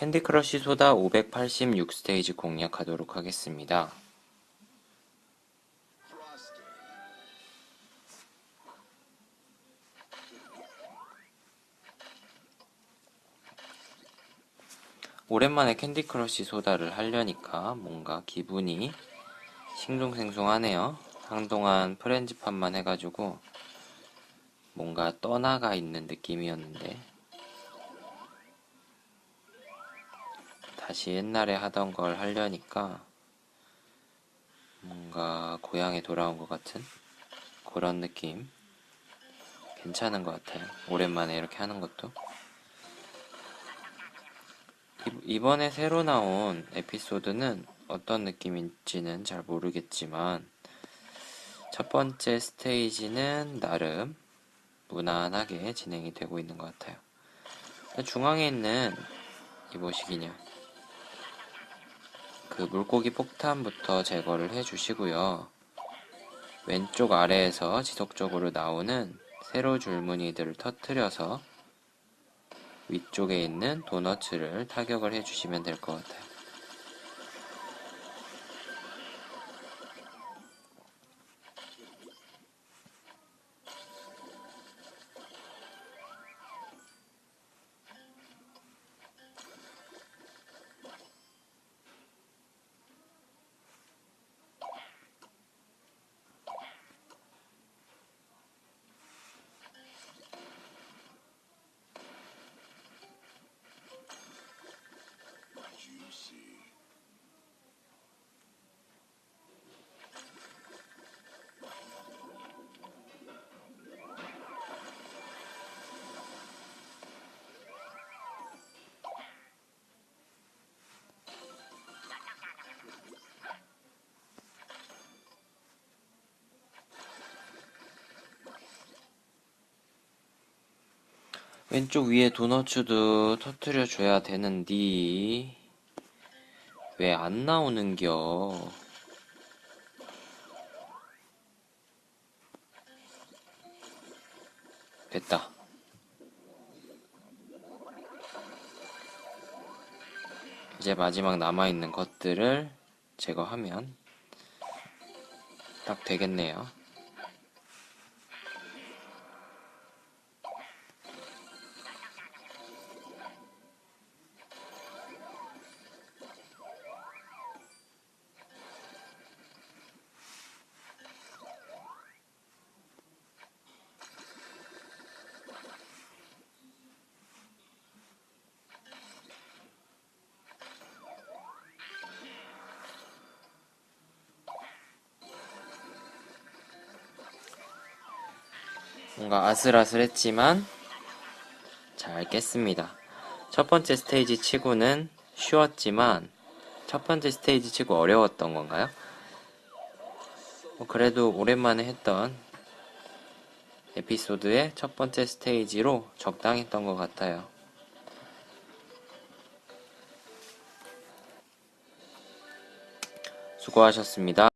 캔디 크러쉬 소다 586 스테이지 공략하도록 하겠습니다. 오랜만에 캔디 크러쉬 소다를 하려니까 뭔가 기분이 싱숭생숭하네요. 한동안 프렌즈판만 해가지고 뭔가 떠나가 있는 느낌이었는데 다시 옛날에 하던 걸 하려니까 뭔가 고향에 돌아온 것 같은 그런 느낌 괜찮은 것 같아요. 오랜만에 이렇게 하는 것도. 이- 이번에 새로 나온 에피소드는 어떤 느낌인지는 잘 모르겠지만 첫 번째 스테이지는 나름 무난하게 진행이 되고 있는 것 같아요. 중앙에 있는 이 보시기냐 그 물고기 폭탄부터 제거를 해 주시고요. 왼쪽 아래에서 지속적으로 나오는 세로 줄무늬들을 터트려서 위쪽에 있는 도너츠를 타격을 해주시면 될 것 같아요. 왼쪽 위에 도너츠도 터트려 줘야 되는디 왜 안 나오는겨? 됐다. 이제 마지막 남아있는 것들을 제거하면 딱 되겠네요. 뭔가 아슬아슬했지만 잘 깼습니다. 첫 번째 스테이지 치고는 쉬웠지만 첫 번째 스테이지 치고 어려웠던 건가요? 뭐 그래도 오랜만에 했던 에피소드의 첫 번째 스테이지로 적당했던 것 같아요. 수고하셨습니다.